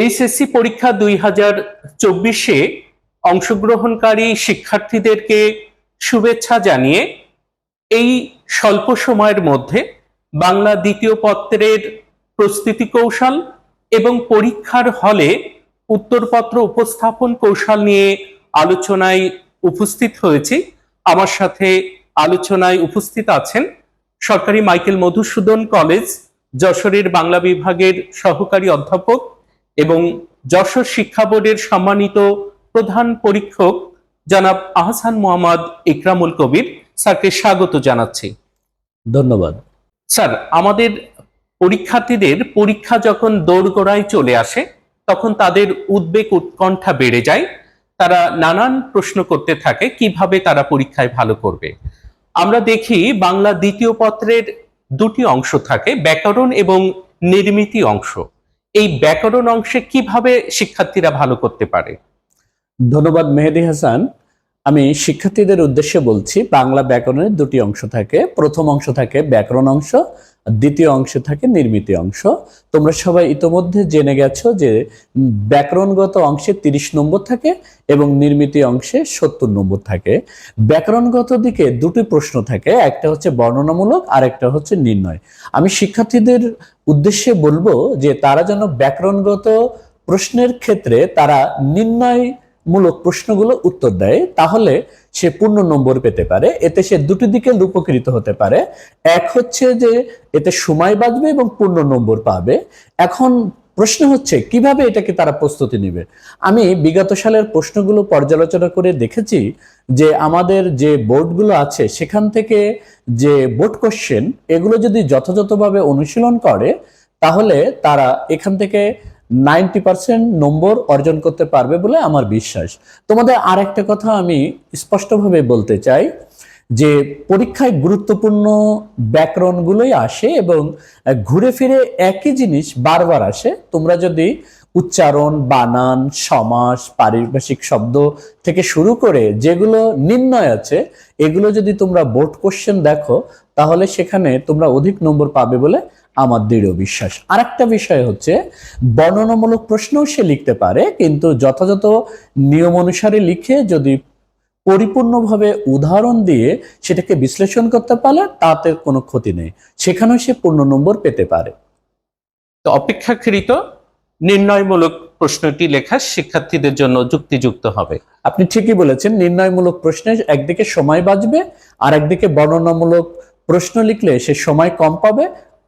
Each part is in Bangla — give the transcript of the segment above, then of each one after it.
এইচএসসি পরীক্ষা দুই হাজার চব্বিশে অংশগ্রহণকারী শিক্ষার্থীদেরকে শুভেচ্ছা জানিয়ে এই স্বল্প সময়ের মধ্যে বাংলা দ্বিতীয় পত্রের প্রস্তুতি কৌশল এবং পরীক্ষার হলে উত্তরপত্র উপস্থাপন কৌশল নিয়ে আলোচনায় উপস্থিত হয়েছি। আমার সাথে আলোচনায় উপস্থিত আছেন সরকারি মাইকেল মধুসূদন কলেজ, যশোরের বাংলা বিভাগের সহকারী অধ্যাপক এবং যশোর শিক্ষা বোর্ডের সম্মানিত প্রধান পরীক্ষক জনাব আহসান মোহাম্মদ ইকরামুল কবির স্যারকে স্বাগত জানাচ্ছি। ধন্যবাদ। স্যার আমাদের পরীক্ষার্থীদের পরীক্ষা যখন দোরগোড়ায় চলে আসে তখন তাদের উদ্বেগ উৎকণ্ঠা বেড়ে যায়। তারা নানান প্রশ্ন করতে থাকে কীভাবে তারা পরীক্ষায় ভালো করবে। আমরা দেখি বাংলা দ্বিতীয় পত্রের দুটি অংশ থাকে ব্যাকরণ এবং নির্মিতি অংশ। এই ব্যাকরণ অংশে কীভাবে শিক্ষার্থীরা ভালো করতে পারে? ধন্যবাদ মেহেদি হাসান। আমি শিক্ষার্থীদের উদ্দেশ্যে বলছি, বাংলা ব্যাকরণের দুটি অংশ থাকে। প্রথম অংশ থাকে ব্যাকরণ অংশ দ্বিতীয় অংশে থাকে নির্মিত অংশ। তোমরা সবাই ইতোমধ্যে জেনে গেছো যে ব্যাকরণগত অংশে তিরিশ নম্বর থাকে এবং নির্মিত অংশে সত্তর নম্বর থাকে। ব্যাকরণগত দিকে দুটি প্রশ্ন থাকে, একটা হচ্ছে বর্ণনামূলক আর একটা হচ্ছে নির্ণয়। আমি শিক্ষার্থীদের উদ্দেশ্যে বলব যে তারা যেন ব্যাকরণগত প্রশ্নের ক্ষেত্রে তারা নির্ণয় মূলক প্রশ্নগুলো উত্তর দেয়, তাহলে সে পূর্ণ নম্বর পেতে পারে। এতে সে দুটি দিকে উপকৃত হতে পারে। এক হচ্ছে যে, এতে সময় বাঁচবে এবং পূর্ণ নম্বর পাবে। এখন প্রশ্ন হচ্ছে, কীভাবে এটাকে তারা প্রস্তুতি নেবে? আমি বিগত সালের প্রশ্নগুলো পর্যালোচনা করে দেখেছি যে, আমাদের যে বোর্ডগুলো আছে, সেখান থেকে যে বোর্ড কোশ্চেন, এগুলো যদি যথাযথভাবে অনুশীলন করে, তাহলে তারা এখান থেকে নাইনটি পার্সেন্ট নম্বর অর্জন করতে পারবে বলে আমার বিশ্বাস। তোমাদের আর একটা কথা আমি স্পষ্টভাবে বলতে চাই যে পরীক্ষায় গুরুত্বপূর্ণ ব্যাকরণগুলোই আসে এবং ঘুরে ফিরে একই জিনিস বারবার আসে। তোমরা যদি উচ্চারণ, বানান, সমাস, পারিভাষিক শব্দ থেকে শুরু করে যেগুলো নির্ণয় আছে, এগুলো যদি তোমরা বোর্ড কোশ্চেন দেখো, তাহলে সেখানে তোমরা অধিক নম্বর পাবে বলে আমার দৃঢ় বিশ্বাস। আরেকটা বিষয় হচ্ছে, বর্ণনামূলক প্রশ্নও সে লিখতে পারে, কিন্তু যথাযথ নিয়ম অনুসারে লিখে যদি পরিপূর্ণভাবে উদাহরণ দিয়ে সেটাকে বিশ্লেষণ করতে পারলে তাতে কোনো ক্ষতি নেই। সেখানেও সে পূর্ণ নম্বর পেতে পারে। তো অপেক্ষাকৃত নির্ণয়মূলক প্রশ্নটি লেখা শিক্ষার্থীদের জন্য যুক্তিযুক্ত হবে। আপনি ঠিকই বলেছেন নির্ণয়মূলক প্রশ্নে একদিকে সময় বাঁচবে আর একদিকে বর্ণনামূলক প্রশ্ন লিখলে সে সময় কম পাবে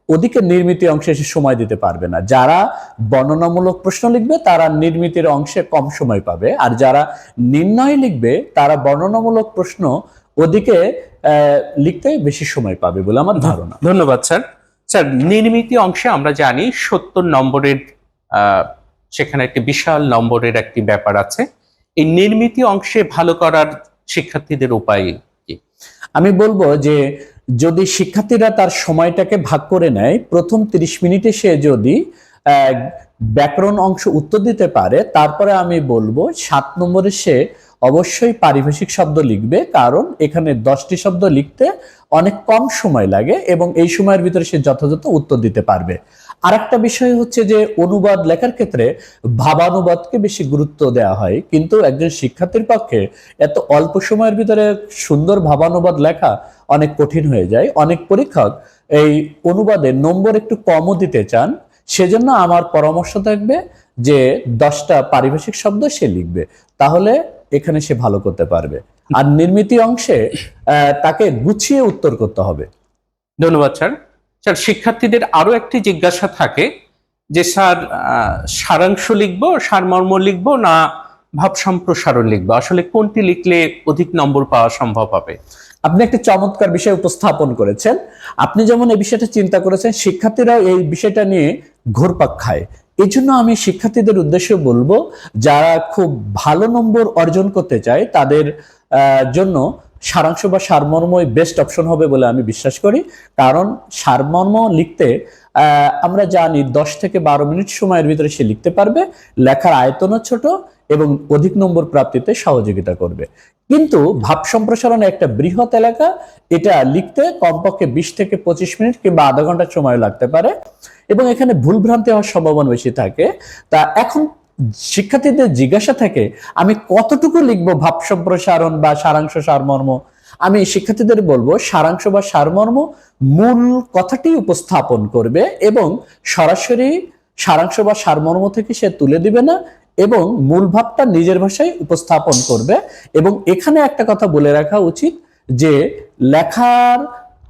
ওদিকে নির্মিতি অংশে সে সময় দিতে পারবে না। যারা বর্ণনামূলক প্রশ্ন লিখবে তারা নির্মিতির অংশে কম সময় পাবে আর যারা নির্ণয় লিখবে তারা বর্ণনামূলক প্রশ্ন ওদিকে আহ, লিখতে বেশি সময় পাবে বলে আমার ধারণা। ধন্যবাদ স্যার। স্যার নির্মিতি অংশে আমরা জানি সত্তর নম্বরের সেখানে একটি বিশাল নম্বরের একটি ব্যাপার আছে। এই নির্মিতি অংশে ভালো করার শিক্ষার্থীদের উপায় কি? আমি বলব যে যদি শিক্ষার্থীরা তার সময়টাকে ভাগ করে নেয়, প্রথম 30 মিনিটে সে যদি ব্যাকরণ অংশ উত্তর দিতে পারে, তারপরে আমি বলব সাত নম্বরে সে অবশ্যই পারিভাষিক শব্দ লিখবে, কারণ এখানে দশটি শব্দ লিখতে অনেক কম সময় লাগে এবং এই সময়ের ভিতরে সে যথাযথ উত্তর দিতে পারবে। আরেকটা বিষয় হচ্ছে যে অনুবাদ লেখার ক্ষেত্রে ভাবানুবাদকে বেশি গুরুত্ব দেওয়া হয়। কিন্তু একজন শিক্ষার্থীর পক্ষে এত অল্প সময়ের ভিতরে সুন্দর ভাবানুবাদ লেখা অনেক কঠিন হয়ে যায়। অনেক পরীক্ষক এই অনুবাদে নম্বর একটু কমও দিতে চান। সেজন্য আমার পরামর্শ থাকবে যে দশটা পারিভাষিক শব্দ সে লিখবে। তাহলে এখানে সে ভালো করতে পারবে। আর নির্মিতি অংশে তাকে গুছিয়ে উত্তর করতে হবে। ধন্যবাদ, স্যার। স্যার, শিক্ষার্থীদের আরও একটি জিজ্ঞাসা থাকে যে, স্যার সারাংশ লিখব, সারমর্ম লিখব না ভাব সম্প্রসারণ লিখব? আসলে কোনটি লিখলে অধিক নম্বর পাওয়া সম্ভব হবে? আপনি একটি চমৎকার বিষয় উপস্থাপন করেছেন। আপনি যেমন এই বিষয়টা চিন্তা করেছেন, শিক্ষার্থীরাও এই বিষয়টা নিয়ে ঘুরপাক খায়। এই জন্য আমি শিক্ষার্থীদের উদ্দেশ্যে বলব, যারা খুব ভালো নম্বর অর্জন করতে চায়, তাদের জন্য সারাংশ বা সারমর্মই বেস্ট অপশন হবে বলে আমি বিশ্বাস করি। কারণ সারমর্ম লিখতে আমরা জানি দশ থেকে বারো মিনিট সময়ের ভিতরে সে লিখতে পারবে, লেখার আয়তনও ছোট এবং অধিক নম্বর প্রাপ্তিতে সহযোগিতা করবে। কিন্তু ভাব সম্প্রসারণ একটা বৃহৎ এলাকা, এটা লিখতে কমপক্ষে বিশ থেকে পঁচিশ মিনিট কিংবা আধা ঘণ্টা সময় লাগতে পারে এবং এখানে ভুলভ্রান্তি হওয়ার সম্ভাবনা বেশি থাকে। তা এখন শিক্ষার্থীদের জিজ্ঞাসা থাকে আমি কতটুকু লিখব ভাব সম্প্রসারণ বা সারাংশ সারমর্ম? আমি শিক্ষার্থীদের বলব, সারাংশ বা সারমর্ম মূল কথাটি উপস্থাপন করবে এবং সরাসরি সারাংশ বা সারমর্ম থেকে সে তুলে দিবে না এবং মূল ভাবটা নিজের ভাষায় উপস্থাপন করবে। এবং এখানে একটা কথা বলে রাখা উচিত যে লেখার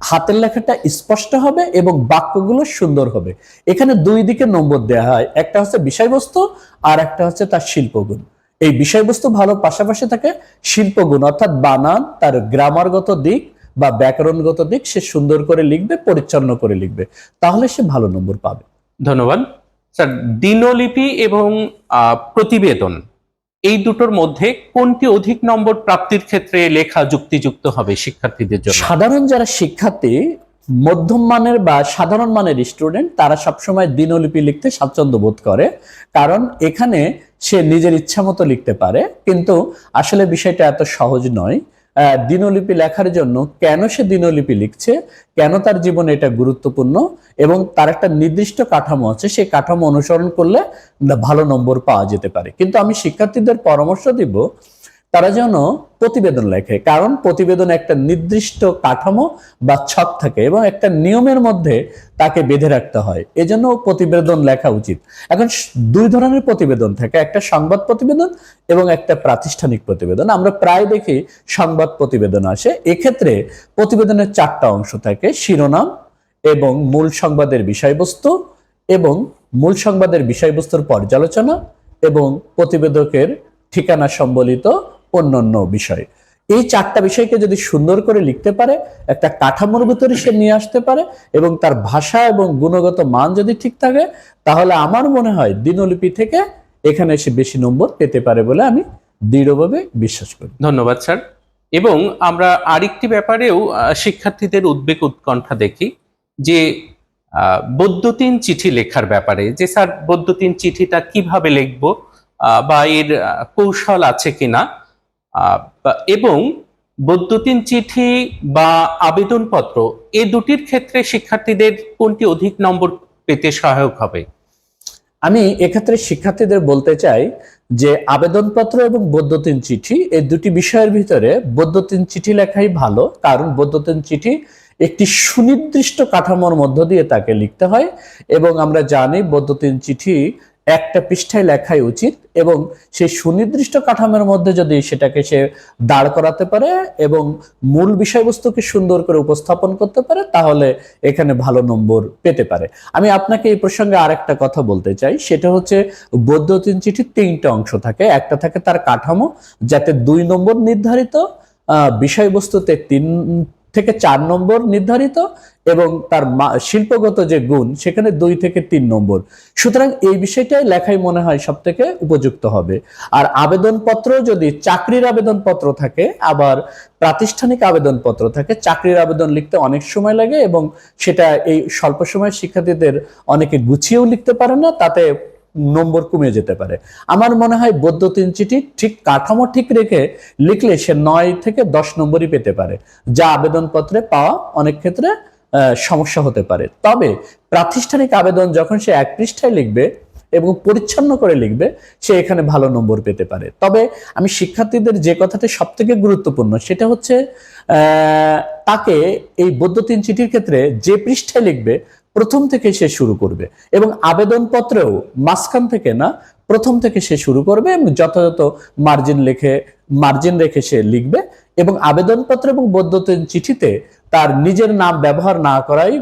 হাতের লেখাটা স্পষ্ট হবে এবং বাক্যগুলো সুন্দর হবে। এখানে দুই দিকে নম্বর দেওয়া হয়। একটা হচ্ছে বিষয়বস্তু আর একটা হচ্ছে তার শিল্পগুণ। এই বিষয়বস্তু ভালো পাশাপাশি থাকে শিল্পগুণ, অর্থাৎ বানান তার গ্রামারগত দিক বা ব্যাকরণগত দিক সে সুন্দর করে লিখবে, পরিচ্ছন্ন করে লিখবে। তাহলে সে ভালো নম্বর পাবে। ধন্যবাদ। স্যার, দিনলিপি এবং প্রতিবেদন এই দুটোর মধ্যে কোনটি অধিক নম্বর প্রাপ্তির ক্ষেত্রে লেখা যুক্তিযুক্ত হবে শিক্ষার্থীদের জন্য? সাধারণ যারা শিক্ষার্থী, মধ্যম মানের বা সাধারণ মানের স্টুডেন্ট তারা সবসময় দিনলিপি লিখতে স্বাচ্ছন্দ্য বোধ করে। কারণ এখানে সে নিজের ইচ্ছা মতো লিখতে পারে, কিন্তু আসলে বিষয়টা এত সহজ নয়। দিনলিপি লেখার জন্য কেন সে দিনলিপি লিখছে, কেন তার জীবনে এটা গুরুত্বপূর্ণ এবং তার একটা নির্দিষ্ট কাঠামো আছে, সেই কাঠামো অনুসরণ করলে ভালো নম্বর পাওয়া যেতে পারে। কিন্তু আমি শিক্ষার্থীদের পরামর্শ দিব তারা যেন প্রতিবেদন লেখে। কারণ প্রতিবেদন একটা নির্দিষ্ট কাঠামো বা ছক থাকে এবং একটা নিয়মের মধ্যে তাকে বেঁধে রাখতে হয়। এজন্য প্রতিবেদন লেখা উচিত। এখন দুই ধরনের প্রতিবেদন থাকে। একটা সংবাদ প্রতিবেদন এবং একটা প্রাতিষ্ঠানিক প্রতিবেদন। আমরা প্রায় দেখি সংবাদ প্রতিবেদন আসে। এক্ষেত্রে প্রতিবেদনের চারটা অংশ থাকে। শিরোনাম এবং মূল সংবাদের বিষয়বস্তু এবং মূল সংবাদের বিষয়বস্তুর পর্যালোচনা এবং প্রতিবেদকের ঠিকানা সম্বলিত অন্যান্য বিষয়। এই চারটা বিষয়কে যদি সুন্দর করে লিখতে পারে, একটা কাঠামোর ভিতরে সে নিয়ে আসতে পারে এবং তার ভাষা এবং গুণগত মান যদি ঠিক থাকে, তাহলে আমার মনে হয় দিনলিপি থেকে এখানে এসে বেশি নম্বর পেতে পারে বলে আমি দৃঢ়ভাবে বিশ্বাস করি। ধন্যবাদ, স্যার। এবং আমরা আরেকটি ব্যাপারেও শিক্ষার্থীদের উদ্বেগ উৎকণ্ঠা দেখি যে বৈদ্যুতিন চিঠি লেখার ব্যাপারে, যে, স্যার, বৈদ্যুতিন চিঠিটা কীভাবে লিখব বা এর কৌশল আছে কিনা এবং বৈদ্যুতিন চিঠি বা আবেদনপত্র, এ দুটির ক্ষেত্রে শিক্ষার্থীদের কোনটি অধিক নম্বর পেতে সহায়ক হবে? আমি এক্ষেত্রে শিক্ষার্থীদের বলতে চাই যে আবেদনপত্র এবং বৈদ্যুতিন চিঠি, এই দুটি বিষয়ের ভিতরে বৈদ্যুতিন চিঠি লেখাই ভালো, কারণ বৈদ্যুতিন চিঠি একটি সুনির্দিষ্ট কাঠামোর মধ্য দিয়ে তাকে লিখতে হয় এবং আমরা জানি বৈদ্যুতিন চিঠি একটা পৃষ্ঠায় লেখাই উচিত এবং সেই সুনির্দিষ্ট কাঠামোর মধ্যে যদি সেটাকে সে দাঁড় করাতে পারে এবং মূল বিষয়বস্তুকে সুন্দর করে উপস্থাপন করতে পারে, তাহলে এখানে ভালো নম্বর পেতে পারে। আমি আপনাকে এই প্রসঙ্গে আরেকটা কথা বলতে চাই। সেটা হচ্ছে বৈদ্যুতিন চিঠির তিনটা অংশ থাকে। একটা থাকে তার কাঠামো, যাতে দুই নম্বর নির্ধারিত বিষয়বস্তুতে তিন থেকে চার নম্বর নির্ধারিত এবং তার শিল্পগত যে গুণ, সেখানে দুই থেকে তিন নম্বর। সুতরাং এই বিষয়টাই লেখাই মনে হয় সব থেকে উপযুক্ত হবে। আর আবেদনপত্র যদি চাকরির আবেদনপত্র থাকে, আবার প্রাতিষ্ঠানিক আবেদনপত্র থাকে, চাকরির আবেদন লিখতে অনেক সময় লাগে এবং সেটা এই স্বল্প সময় শিক্ষার্থীদের অনেকে গুছিয়েও লিখতে পারে না, তাতে নম্বর কমে যেতে পারে। আমার মনে হয় বৈদ্যুতিন চিঠি ঠিক কাঠামো ঠিক রেখে লিখলে সে নয় থেকে দশ নম্বরই পেতে পারে। যা আবেদনপত্রে পাওয়া অনেক ক্ষেত্রে সমস্যা হতে পারে। তবে প্রাতিষ্ঠানিক আবেদন যখন সে এক পৃষ্ঠায় লিখবে এবং পরিচ্ছন্ন করে লিখবে, সে এখানে ভালো নম্বর পেতে পারে। তবে আমি শিক্ষার্থীদের যে কথাটা সব থেকে গুরুত্বপূর্ণ সেটা হচ্ছে তাকে এই বৈদ্যুতিন চিঠির ক্ষেত্রে যে পৃষ্ঠায় লিখবে প্রথম থেকে সে শুরু করবে। এবং আবেদনপত্রেও মাঝখান থেকে না প্রথম থেকে সে শুরু করবে এবং যথাযথ মার্জিন লিখে মার্জিন রেখে সে লিখবে এবং আবেদনপত্র এবং বৈদ্যুতিন চিঠিতে তার নিজের নাম ব্যবহার না করাই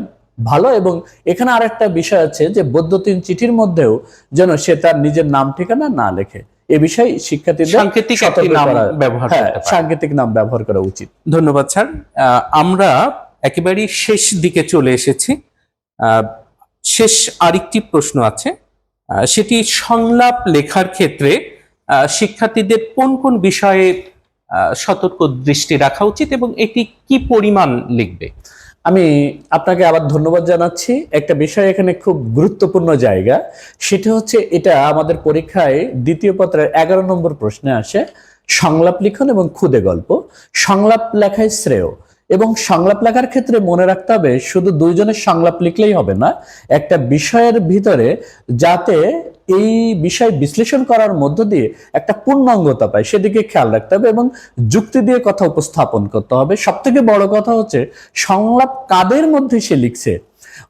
ভালো এবং এখানে আরেকটা বিষয় আছে যে বৈদ্যুতিন চিঠির মধ্যেও যেন সে তার নিজের নাম ঠিকানা না লেখে। এ বিষয়ে শিক্ষার্থীদের সাংকেতিক নাম ব্যবহার হ্যাঁ সাংকেতিক নাম ব্যবহার করা উচিত। ধন্যবাদ স্যার। আহ, আমরা একেবারেই শেষ দিকে চলে এসেছি। শেষ আরেকটি প্রশ্ন আছে। সেটি সংলাপ লেখার ক্ষেত্রে শিক্ষার্থীদের কোন কোন বিষয়ে সতর্ক দৃষ্টি রাখা উচিত এবং এটি কি পরিমাণ লিখবে? আমি আপনাকে আবার ধন্যবাদ জানাচ্ছি। একটা বিষয় এখানে খুব গুরুত্বপূর্ণ জায়গা, সেটা হচ্ছে এটা আমাদের পরীক্ষায় দ্বিতীয় পত্রের এগারো নম্বর প্রশ্নে আসে, সংলাপ লিখন এবং খুদে গল্প। সংলাপ লেখায় শ্রেয়। এবং সংলাপ লেখার ক্ষেত্রে মনে রাখতে হবে, শুধু দুইজনের সংলাপ লিখলেই হবে না, একটা বিষয়ের ভিতরে যাতে এই বিষয় বিশ্লেষণ করার মধ্য দিয়ে একটা পূর্ণাঙ্গতা পায়, সেদিকে খেয়াল রাখতে হবে এবং যুক্তি দিয়ে কথা উপস্থাপন করতে হবে। সব থেকে বড় কথা হচ্ছে, সংলাপ কাদের মধ্যে সে লিখছে?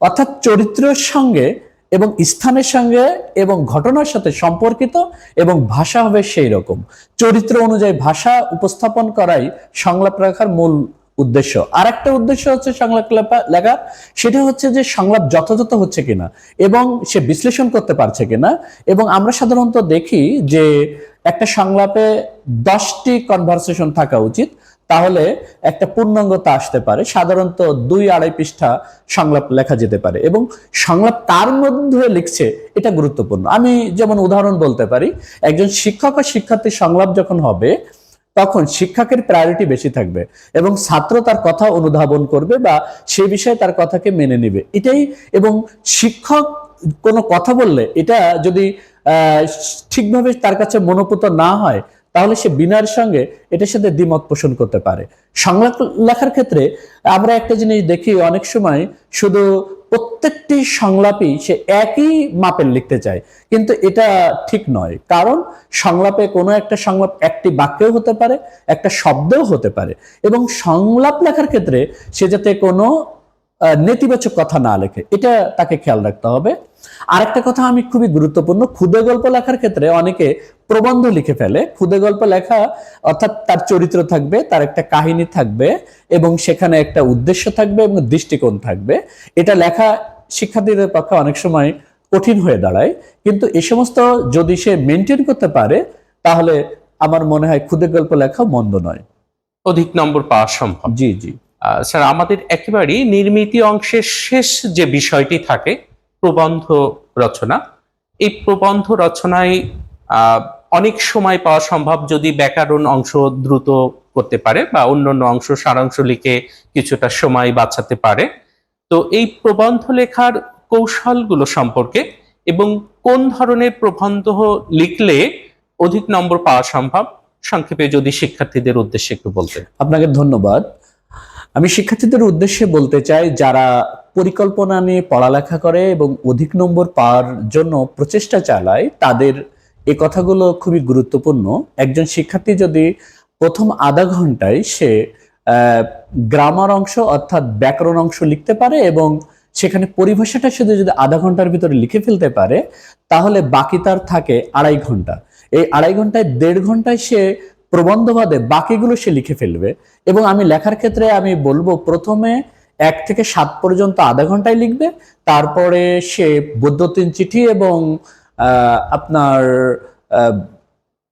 অর্থাৎ চরিত্রের সঙ্গে এবং স্থানের সঙ্গে এবং ঘটনার সাথে সম্পর্কিত এবং ভাষা হবে সেই রকম চরিত্র অনুযায়ী ভাষা উপস্থাপন করাই সংলাপ রাখার মূল উদ্দেশ্য। আর একটা উদ্দেশ্য হচ্ছে সংলাপ লেপা- লেখা। সেটা হচ্ছে যে সংলাপ যথাযথ হচ্ছে কিনা এবং সে বিশ্লেষণ করতে পারছে কিনা। এবং আমরা সাধারণত দেখি যে একটা সংলাপে দশটি কনভারসেশন থাকা উচিত। তাহলে একটা পূর্ণাঙ্গতা আসতে পারে। সাধারণত দুই আড়াই পৃষ্ঠা সংলাপ লেখা যেতে পারে। এবং সংলাপ তার মধ্যে লিখছে, এটা গুরুত্বপূর্ণ। আমি যেমন উদাহরণ বলতে পারি, একজন শিক্ষক আর শিক্ষার্থীর সংলাপ যখন হবে তখন শিক্ষকের প্রায়োরিটি বেশি থাকবে এবং ছাত্র তার কথা অনুধাবন করবে বা সে বিষয়ে তার কথাকে মেনে নেবে। এটাই এবং শিক্ষক কোনো কথা বললে এটা যদি ঠিকভাবে তার কাছে মনোপুত না হয়, তাহলে সে বিনার সঙ্গে এটার সাথে দ্বিমত পোষণ করতে পারে। সংলাপ লেখার ক্ষেত্রে আমরা একটা জিনিস দেখি অনেক সময় শুধু প্রত্যেকটি সংলাপই সে একই মাপের লিখতে চায়। কিন্তু এটা ঠিক নয়। কারণ সংলাপে কোনো একটা সংলাপ একটি বাক্যেও হতে পারে, একটা শব্দও হতে পারে। এবং সংলাপ লেখার ক্ষেত্রে সে যাতে কোনো নেতিবাচক কথা না লেখে। এটা তাকে খেয়াল রাখতে হবে। আরেকটা কথা আমি খুবই গুরুত্বপূর্ণ ক্ষুদে গল্প লেখার ক্ষেত্রে অনেকে প্রবন্ধ লিখে ফেলে। ক্ষুদে গল্প লেখা অর্থাৎ তার চরিত্র থাকবে তার একটা কাহিনী থাকবে এবং সেখানে একটা উদ্দেশ্য থাকবে এবং দৃষ্টিকোণ থাকবে। এটা লেখা শিক্ষার্থীদের পক্ষে অনেক সময় কঠিন হয়ে দাঁড়ায়। কিন্তু এ সমস্ত যদি সে মেনটেন করতে পারে তাহলে আমার মনে হয় ক্ষুদে গল্প লেখা মন্দ নয়। অধিক নম্বর পাওয়া সম্ভব। জি জি। স্যার, আমাদের একেবারেই নির্মিতি অংশের শেষ যে বিষয়টি থাকে, প্রবন্ধ রচনা, এই প্রবন্ধ রচনায় অনেক সময় পাওয়া সম্ভব যদি ব্যাকরণ অংশ দ্রুত করতে পারে বা অন্যান্য অংশ সারাংশ লিখে কিছুটা সময় বাঁচাতে পারে। তো এই প্রবন্ধ লেখার কৌশলগুলো সম্পর্কে এবং কোন ধরনের প্রবন্ধ লিখলে অধিক নম্বর পাওয়া সম্ভব, সংক্ষেপে যদি শিক্ষার্থীদের উদ্দেশ্যে একটু বলতেন। আপনাকে ধন্যবাদ। আমি শিক্ষার্থীদের উদ্দেশ্যে বলতে চাই, যারা পরিকল্পনা নিয়ে পড়ালেখা করে এবং অধিক নম্বর পাওয়ার জন্য প্রচেষ্টা চালায়, তাদের এ কথাগুলো খুবই গুরুত্বপূর্ণ। একজন শিক্ষার্থী যদি প্রথম আধা ঘন্টায় সে গ্রামার অংশ অর্থাৎ ব্যাকরণ অংশ লিখতে পারে এবং সেখানে পরিভাষাটা শুধু যদি আধা ঘণ্টার ভিতরে লিখে ফেলতে পারে, তাহলে বাকি তার থাকে আড়াই ঘণ্টা। এই আড়াই ঘন্টায় দেড় ঘন্টায় সে প্রবন্ধ বাদে বাকিগুলো সে লিখে ফেলবে এবং আমি লেখার ক্ষেত্রে আমি বলব প্রথমে এক থেকে সাত পর্যন্ত আধা ঘন্টায় লিখবে, তারপরে সে বৈদ্যুতিন চিঠি এবং আপনার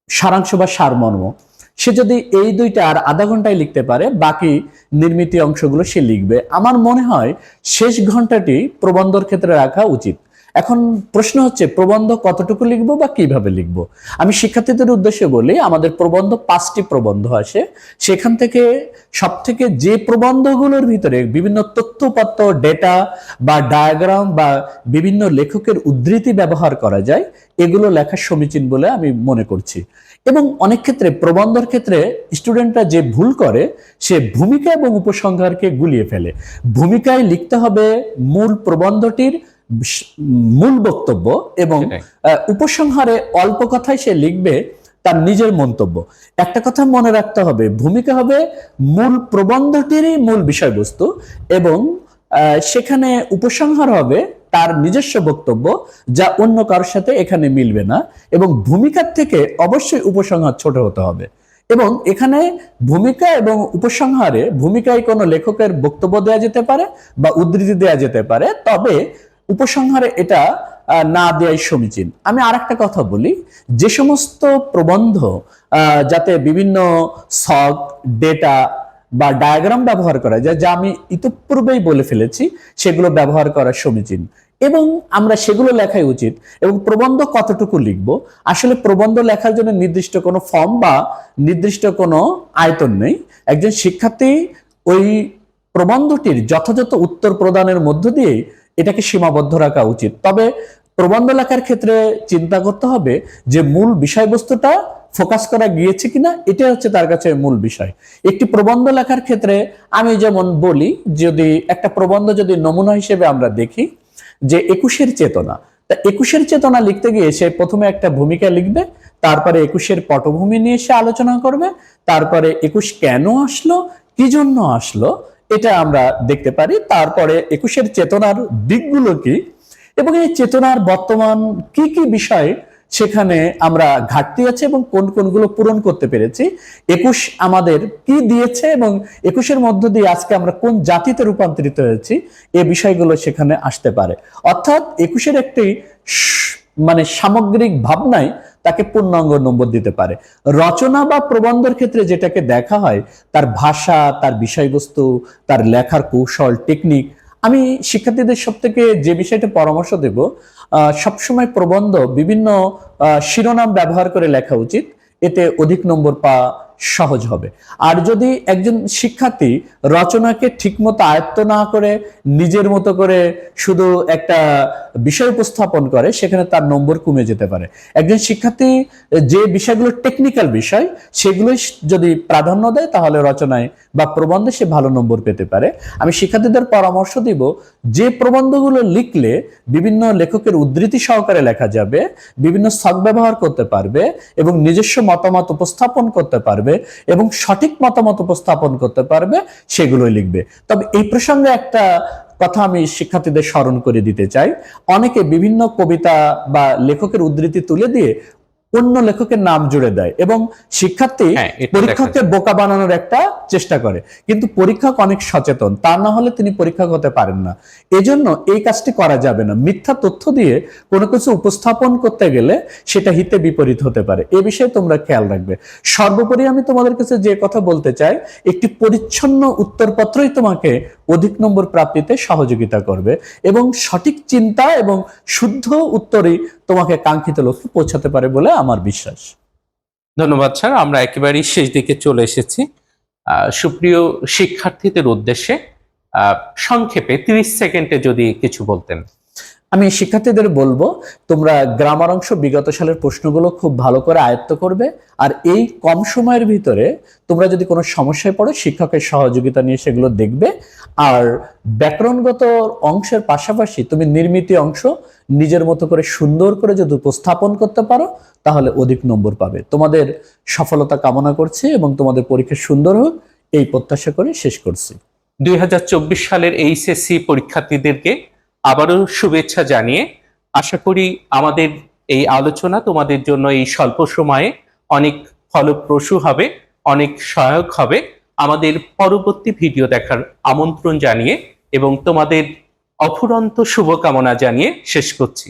সারাংশ বা সারমর্ম। সে যদি এই দুইটা আর আধা ঘন্টায় লিখতে পারে, বাকি নির্মিত অংশগুলো সে লিখবে। আমার মনে হয় শেষ ঘন্টাটি প্রবন্ধর ক্ষেত্রে রাখা উচিত। এখন প্রশ্ন হচ্ছে প্রবন্ধ কতটুকু লিখব বা কীভাবে লিখব? আমি শিক্ষার্থীদের উদ্দেশ্যে বলি, আমাদের প্রবন্ধ পাঁচটি প্রবন্ধ আসে সেখান থেকে সব থেকে যে প্রবন্ধগুলোর ভিতরে বিভিন্ন তথ্যপত্র, ডেটা বা ডায়াগ্রাম বা বিভিন্ন লেখকের উদ্ধৃতি ব্যবহার করা যায়, এগুলো লেখা সমীচীন বলে আমি মনে করছি। এবং অনেক ক্ষেত্রে প্রবন্ধের ক্ষেত্রে স্টুডেন্টরা যে ভুল করে, সে ভূমিকা এবং উপসংহারকে গুলিয়ে ফেলে। ভূমিকায় লিখতে হবে মূল প্রবন্ধটির মূল বক্তব্য এবং উপসংহারে অল্প কথায় সে লিখবে তার নিজের মন্তব্য। একটা কথা মনে রাখতে হবে ভূমিকা হবে মূল প্রবন্ধটিরই মূল বিষয়বস্তু এবং সেখানে উপসংহার হবে তার নিজস্ব বক্তব্য যা অন্য কারোর সাথে এখানে মিলবে না এবং ভূমিকার থেকে অবশ্যই উপসংহার ছোট হতে হবে। এবং এখানে ভূমিকা এবং উপসংহারে ভূমিকায় কোনো লেখকের বক্তব্য দেওয়া যেতে পারে বা উদ্ধৃতি দেওয়া যেতে পারে তবে উপসংহারে এটা না দেওয়াই সমীচীন। আমি আরেকটা কথা বলি, যে সমস্ত প্রবন্ধ যাতে বিভিন্ন সক ডেটা বা ডায়াগ্রাম ব্যবহার করা যায়, যা আমি ইতিপূর্বেই বলে ফেলেছি, সেগুলো ব্যবহার করা সমীচীন। এবং আমরা সেগুলো লেখাই উচিত। এবং প্রবন্ধ কতটুকু লিখব? আসলে প্রবন্ধ লেখার জন্য নির্দিষ্ট কোনো ফর্ম বা নির্দিষ্ট কোনো আয়তন নেই। একজন শিক্ষার্থী ওই প্রবন্ধটির যথাযথ উত্তর প্রদানের মধ্য দিয়ে এটাকে সীমাবদ্ধ রাখা উচিত। তবে প্রবন্ধ লেখার ক্ষেত্রে চিন্তা করতে হবে যে মূল বিষয়বস্তুটা ফোকাস করা গিয়েছে কিনা এটা হচ্ছে তার কাছে মূল বিষয়। একটি প্রবন্ধ লেখার ক্ষেত্রে আমি যেমন বলি, যদি একটা প্রবন্ধ যদি নমুনা হিসেবে আমরা দেখি যে একুশের চেতনা, তা একুশের চেতনা লিখতে গিয়ে সে প্রথমে একটা ভূমিকা লিখবে, তারপরে একুশের পটভূমি নিয়ে সে আলোচনা করবে, তারপরে একুশ কেন আসলো, কি জন্য আসলো এটা আমরা দেখতে পারি। তারপরে একুশের চেতনার দিকগুলো কি? এবং এই চেতনার বর্তমান কি কি বিষয় সেখানে আমরা ঘাটতি আছে এবং কোন কোনগুলো পূরণ করতে পেরেছি? একুশ আমাদের কি দিয়েছে এবং একুশের মধ্য দিয়ে আজকে আমরা কোন জাতিতে রূপান্তরিত হয়েছি? এ বিষয়গুলো সেখানে আসতে পারে। অর্থাৎ একুশের একটি মানে সামগ্রিক ভাবনায় তাকে পূর্ণাঙ্গ নম্বর দিতে পারে। রচনা বা প্রবন্ধের ক্ষেত্রে যেটাকে দেখা হয়, তার ভাষা, তার বিষয়বস্তু, তার লেখার কৌশল টেকনিক আমি শিক্ষার্থীদের সব থেকে যে বিষয়টা পরামর্শ দেব সবসময় প্রবন্ধ বিভিন্ন শিরোনাম ব্যবহার করে লেখা উচিত। এতে অধিক নম্বর পাওয়া সহজ হবে। আর যদি একজন শিক্ষার্থী রচনাকে ঠিকমতো আয়ত্ত না করে, নিজের মতো করে শুধু একটা বিষয় উপস্থাপন করে, সেখানে তার নম্বর কমে যেতে পারে। একজন শিক্ষার্থী যে বিষয়গুলো টেকনিক্যাল বিষয়, সেগুলো যদি প্রাধান্য দেয়, তাহলে রচনায় বা প্রবন্ধে সে ভালো নম্বর পেতে পারে। আমি শিক্ষার্থীদের পরামর্শ দিব, যে প্রবন্ধগুলো লিখলে বিভিন্ন লেখকের উদ্ধৃতি সহকারে লেখা যাবে, বিভিন্ন শখ ব্যবহার করতে পারবে এবং নিজস্ব মতামত উপস্থাপন করতে পারবে এবং সঠিক মতামত উপস্থাপন করতে পারবে, সেগুলোই লিখবে। তবে এই প্রসঙ্গে একটা কথা আমি শিক্ষার্থীদের স্মরণ করে দিতে চাই। অনেকে বিভিন্ন কবিতা বা লেখকের উদ্ধৃতি তুলে দিয়ে অন্য লেখকের নাম জুড়ে দেয় এবং শিক্ষার্থী হ্যাঁ, পরীক্ষককে বোকা বানানোর একটা চেষ্টা করে। কিন্তু পরীক্ষক অনেক সচেতন। তা না হলে তিনি পরীক্ষক হতে পারেন না। এজন্য এই কাজটি করা যাবে না। মিথ্যা তথ্য দিয়ে কোনো কিছু উপস্থাপন করতে গেলে সেটা হিতে বিপরীত হতে পারে। এ বিষয়ে তোমরা খেয়াল রাখবে। সর্বোপরি আমি তোমাদের কাছে যে কথা বলতে চাই একটি পরিচ্ছন্ন উত্তরপত্রই তোমাকে অধিক নম্বর প্রাপ্তিতে সহযোগিতা করবে এবং সঠিক চিন্তা এবং শুদ্ধ উত্তরই তোমাকে কাঙ্ক্ষিত লক্ষ্যে পৌঁছাতে পারে বলে আমার বিশ্বাস। ধন্যবাদ, স্যার। আমরা একেবারেই শেষ দিকে চলে এসেছি। সুপ্রিয় শিক্ষার্থীদের উদ্দেশ্যে সংক্ষেপে তিরিশ সেকেন্ডে যদি কিছু বলতেন। আমি শিক্ষার্থীদের বলব, তোমরা গ্রামার অংশ বিগত সালের প্রশ্নগুলো খুব ভালো করে আয়ত্ত করবে, আর এই কম সময়ের ভিতরে তোমরা যদি কোনো সমস্যায় পড়ো, শিক্ষকের সহযোগিতা নিয়ে সেগুলো দেখবে, আর ব্যাকরণগত অংশের পাশাপাশি তুমি নির্মিত অংশ নিজের মতো করে সুন্দর করে যদি উপস্থাপন করতে পারো, তাহলে অধিক নম্বর পাবে। তোমাদের সফলতা কামনা করছি এবং তোমাদের পরীক্ষা সুন্দর হোক, এই প্রত্যাশা করে শেষ করছি। দুই হাজার চব্বিশ সালের এইচএসসি পরীক্ষার্থীদেরকে আবারও শুভেচ্ছা জানিয়ে আশা করি আমাদের এই আলোচনা তোমাদের জন্য এই স্বল্প সময়ে অনেক ফলপ্রসূ হবে, অনেক সহায়ক হবে। আমাদের পরবর্তী ভিডিও দেখার আমন্ত্রণ জানিয়ে এবং তোমাদের অফুরন্ত শুভকামনা জানিয়ে শেষ করছি।